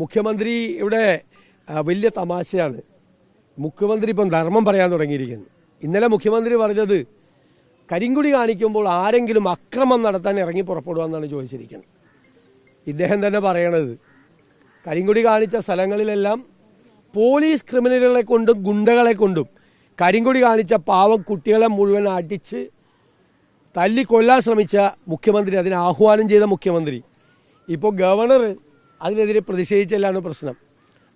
മുഖ്യമന്ത്രി ഇവിടെ വലിയ തമാശയാണ്. മുഖ്യമന്ത്രി ഇപ്പം ധർമ്മം പറയാൻ തുടങ്ങിയിരിക്കുന്നു. ഇന്നലെ മുഖ്യമന്ത്രി പറഞ്ഞത് കരിങ്കുടി കാണിക്കുമ്പോൾ ആരെങ്കിലും അക്രമം നടത്താൻ ഇറങ്ങി പുറപ്പെടുവാന്നാണ് ചോദിച്ചിരിക്കുന്നത്. ഇദ്ദേഹം തന്നെ പറയണത് കരിങ്കുടി കാണിച്ച സ്ഥലങ്ങളിലെല്ലാം പോലീസ് ക്രിമിനലുകളെ കൊണ്ടും ഗുണ്ടകളെ കൊണ്ടും കരിങ്കുടി കാണിച്ച പാവം കുട്ടികളെ മുഴുവൻ അടിച്ച് തല്ലിക്കൊല്ലാൻ ശ്രമിച്ച മുഖ്യമന്ത്രി അതിന് ആഹ്വാനം ചെയ്ത മുഖ്യമന്ത്രി. ഇപ്പോൾ ഗവർണർ അതിനെതിരെ പ്രതിഷേധിച്ചല്ലാണ് പ്രശ്നം.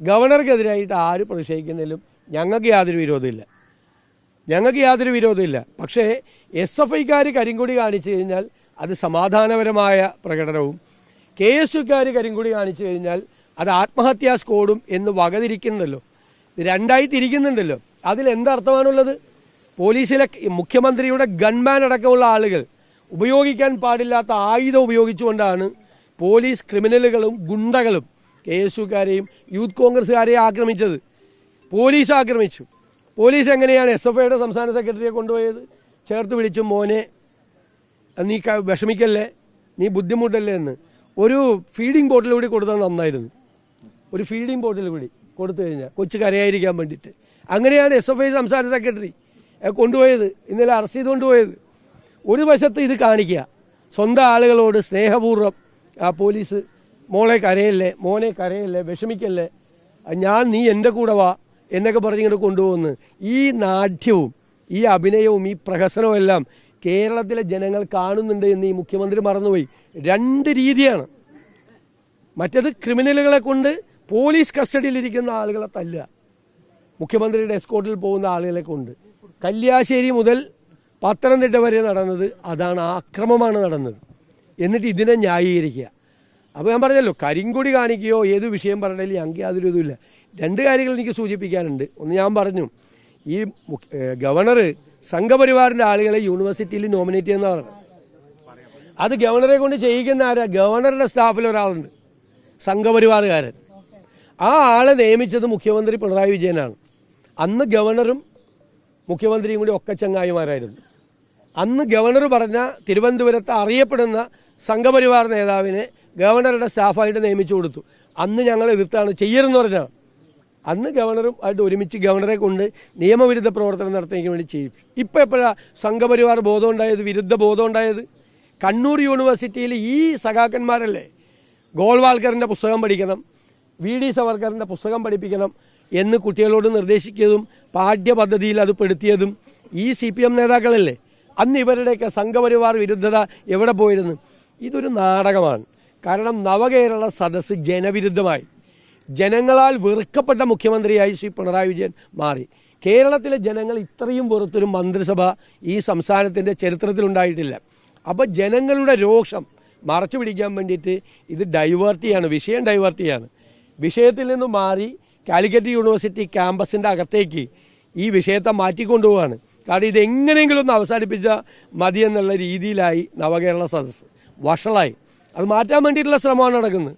ഗവർണർക്കെതിരായിട്ട് ആര് പ്രതിഷേധിക്കുന്നതിലും ഞങ്ങൾക്ക് യാതൊരു വിരോധമില്ല. ഞങ്ങൾക്ക് യാതൊരു വിരോധമില്ല. പക്ഷേ എസ് എഫ് ഐക്കാർ കരിങ്കൊടി കാണിച്ചു കഴിഞ്ഞാൽ അത് സമാധാനപരമായ പ്രകടനവും കെ എസ് യുക്കാർ കരിങ്കൊടി കാണിച്ചു കഴിഞ്ഞാൽ അത് ആത്മഹത്യാ സ്കോഡും എന്ന് വകതിരിക്കുന്നുണ്ടല്ലോ രണ്ടായി തിരിക്കുന്നുണ്ടല്ലോ. അതിൽ എന്തർത്ഥമാണുള്ളത്? പോലീസിലെ മുഖ്യമന്ത്രിയുടെ ഗൺമാൻ അടക്കമുള്ള ആളുകൾ ഉപയോഗിക്കാൻ പാടില്ലാത്ത ആയുധം ഉപയോഗിച്ചുകൊണ്ടാണ് പോലീസ് ക്രിമിനലുകളും ഗുണ്ടകളും കെ എസ് യുക്കാരെയും യൂത്ത് കോൺഗ്രസ്സുകാരെയും ആക്രമിച്ചത്. പോലീസ് ആക്രമിച്ചു. പോലീസ് എങ്ങനെയാണ് എസ് എഫ് ഐയുടെ സംസ്ഥാന സെക്രട്ടറിയെ കൊണ്ടുപോയത്? ചേർത്ത് വിളിച്ചു മോനെ നീ വിഷമിക്കല്ലേ? നീ ബുദ്ധിമുട്ടല്ലേ? എന്ന്. ഒരു ഫീഡിംഗ് ബോട്ടിൽ കൂടി കൊടുത്താൽ നന്നായിരുന്നു. ഒരു ഫീഡിംഗ് ബോട്ടിൽ കൂടി കൊടുത്തു കഴിഞ്ഞാൽ കൊച്ചു കരയായിരിക്കാൻ വേണ്ടിയിട്ട്. അങ്ങനെയാണ് എസ് എഫ് ഐ സംസ്ഥാന സെക്രട്ടറി കൊണ്ടുപോയത്. ഇന്നലെ അറസ്റ്റ് ചെയ്ത് കൊണ്ടുപോയത് ഒരു വശത്ത് ഇത് കാണിക്കുക. സ്വന്തം ആളുകളോട് സ്നേഹപൂർവം ആ പോലീസ് മോളെ കരയല്ലേ മോനെ കരയല്ലേ വിഷമിക്കല്ലേ. ഞാൻ നീ എന്റെ കൂടെ വാ എന്നൊക്കെ പറഞ്ഞ് പറഞ്ഞിങ്ങനെ കൊണ്ടുപോകുന്നു ഈ നാട്യവും ഈ അഭിനയവും ഈ പ്രഹസനവും എല്ലാം കേരളത്തിലെ ജനങ്ങൾ കാണുന്നുണ്ട് എന്ന് ഈ മുഖ്യമന്ത്രി മറന്നുപോയി. രണ്ട് രീതിയാണ്. മറ്റത് ക്രിമിനലുകളെ കൊണ്ട് പോലീസ് കസ്റ്റഡിയിലിരിക്കുന്ന ആളുകളെ തല്ലുക. മുഖ്യമന്ത്രിയുടെ എസ്കോട്ടിൽ പോകുന്ന ആളുകളെ കൊണ്ട്. കല്യാശ്ശേരി മുതൽ പത്തനംതിട്ട വരെ നടന്നത് അതാണ് ആക്രമമാണ് നടന്നത്. എന്നിട്ട് ഇതിനെ ന്യായീകരിക്കുക. അപ്പോൾ ഞാൻ പറഞ്ഞല്ലോ കരിങ്കൊടി കാണിക്കുകയോ ഏത് വിഷയം പറഞ്ഞാലും ഞങ്ങൾക്ക് യാതൊരു ഇതുമില്ല. രണ്ട് കാര്യങ്ങൾ എനിക്ക് സൂചിപ്പിക്കാനുണ്ട്. ഒന്ന് ഞാൻ പറഞ്ഞു ഈ ഗവർണർ സംഘപരിവാറിന്റെ ആളുകളെ യൂണിവേഴ്സിറ്റിയിൽ നോമിനേറ്റ് ചെയ്യുന്ന പറഞ്ഞു അത് ഗവർണറെ കൊണ്ട് ചെയ്യിക്കുന്ന ആരാ? ഗവർണറുടെ സ്റ്റാഫിൽ ഒരാളുണ്ട് സംഘപരിവാറുകാരൻ. ആ ആളെ നിയമിച്ചത് മുഖ്യമന്ത്രി പിണറായി വിജയനാണ്. അന്ന് ഗവർണറും മുഖ്യമന്ത്രിയും കൂടി ഒക്കെ ചങ്ങായിമാരായിരുന്നു. അന്ന് ഗവർണർ പറഞ്ഞ തിരുവനന്തപുരത്ത് അറിയപ്പെടുന്ന സംഘപരിവാർ നേതാവിനെ ഗവർണറുടെ സ്റ്റാഫായിട്ട് നിയമിച്ചു കൊടുത്തു. അന്ന് ഞങ്ങൾ എതിർത്താണ് ചെയ്യരുതെന്ന് പറഞ്ഞാണ് അന്ന് ഗവർണറും ആയിട്ട് ഒരുമിച്ച് ഗവർണറെ കൊണ്ട് നിയമവിരുദ്ധ പ്രവർത്തനം നടത്തുന്നതിന് വേണ്ടി ചെയ്യും ഇപ്പം എപ്പോഴാണ് സംഘപരിവാർ ബോധം ഉണ്ടായത് വിരുദ്ധ ബോധം ഉണ്ടായത് കണ്ണൂർ യൂണിവേഴ്സിറ്റിയിൽ ഈ സഖാക്കന്മാരല്ലേ? ഗോൾവാൾക്കറിന്റെ പുസ്തകം പഠിക്കണം വി ഡി സവർക്കറിന്റെ പുസ്തകം പഠിപ്പിക്കണം എന്ന് കുട്ടികളോട് നിർദ്ദേശിച്ചതും പാഠ്യപദ്ധതിയിൽ അത് പെടുത്തിയതും ഈ സി പി എം നേതാക്കളല്ലേ? അന്ന് ഇവരുടെയൊക്കെ സംഘപരിവാർ വിരുദ്ധത എവിടെ പോയിരുന്നു? ഇതൊരു നാടകമാണ്. കാരണം നവകേരള സദസ്സ് ജനവിരുദ്ധമായി. ജനങ്ങളാൽ വെറുക്കപ്പെട്ട മുഖ്യമന്ത്രിയായി ശ്രീ പിണറായി വിജയൻ മാറി. കേരളത്തിലെ ജനങ്ങൾ ഇത്രയും വെറുത്തൊരു മന്ത്രിസഭ ഈ സംസ്ഥാനത്തിന്റെ ചരിത്രത്തിലുണ്ടായിട്ടില്ല അപ്പോൾ ജനങ്ങളുടെ രോഷം മറച്ചു പിടിക്കാൻ വേണ്ടിയിട്ട് ഇത് ഡൈവേർട്ട് ചെയ്യാണ് വിഷയം ഡൈവേർട്ട് ചെയ്യാണ്. വിഷയത്തിൽ നിന്ന് മാറി കാലിക്കറ്റ് യൂണിവേഴ്സിറ്റി ക്യാമ്പസിന്റെ അകത്തേക്ക് ഈ വിഷയത്തെ മാറ്റിക്കൊണ്ടുപോവാണ്. കാരണം ഇത് എങ്ങനെയെങ്കിലും ഒന്ന് അവസാനിപ്പിച്ച മതി എന്നുള്ള രീതിയിലായി നവകേരള സദസ്സ് വഷളായി. അത് മാറ്റാൻ വേണ്ടിയിട്ടുള്ള ശ്രമമാണ് നടക്കുന്നത്.